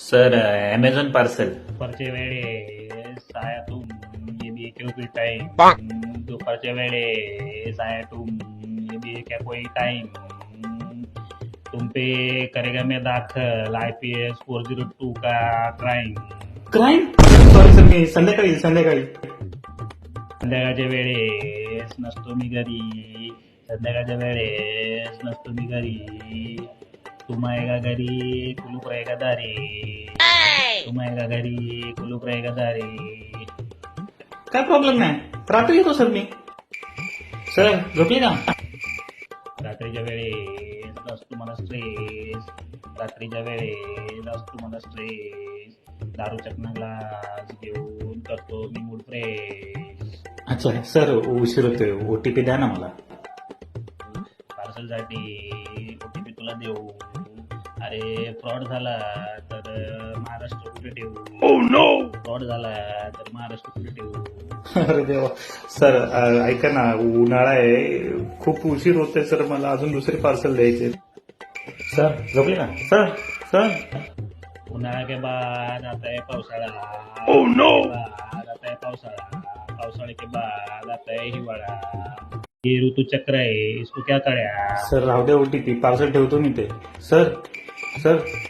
Sir Amazon parcel दुपारच्या वेळेस आयातून ये भी एक टाइम दुपारच्या वेळेस आयातून ये भी क्या कोई टाइम तुम पे करेगा मैं दाखल I P S four zero two का क्राईम क्राईम सॉरी सर मी संध्याकाळी संध्याकाळी. संध्याकाळच्या वेळेस नसतो मी घरी. संध्याकाळच्या वेळेस नसतो मी घरी. तुम आएगा घरी कुलूप रहेगा दारी तुम आएगा घरी कुलूप रहेगा दारी काय प्रॉब्लेम नाही. रात्री येतो सर मी. सर झोपली का रात्रीच्या वेळेस नसतो मला स्ट्रेस रात्रीच्या वेळेस नसतो मला स्ट्रेस दारू चकना ग्लास घेऊन करतो मी मूड फ्रेश अच्छा सर उशीर होतोय. ओटीपी द्या ना मला. पार्सलसाठी ओटीपी तुला देऊ. अरे फ्रॉड झाला तर महाराष्ट्र कुठे ठेवू? फ्रॉड झाला तर महाराष्ट्र कुठे ठेवू? अरे देवा. सर अ, ऐका ना उन्हाळा आहे. खूप उशीर होतोय सर. मला अजून दुसरे पार्सल द्यायचे सर झोपले ना? Sir sir. उन्हाळा के बाद आता है पावसाळा. Oh, no! बाद आता है पावसाळा. पावसाळे के बाद आता है हिवाळा. ये ऋतू चक्र है इसको क्या कळ्या सर राहू द्या ओटीपी पार्सल ठेवतो मी ते. Sir sir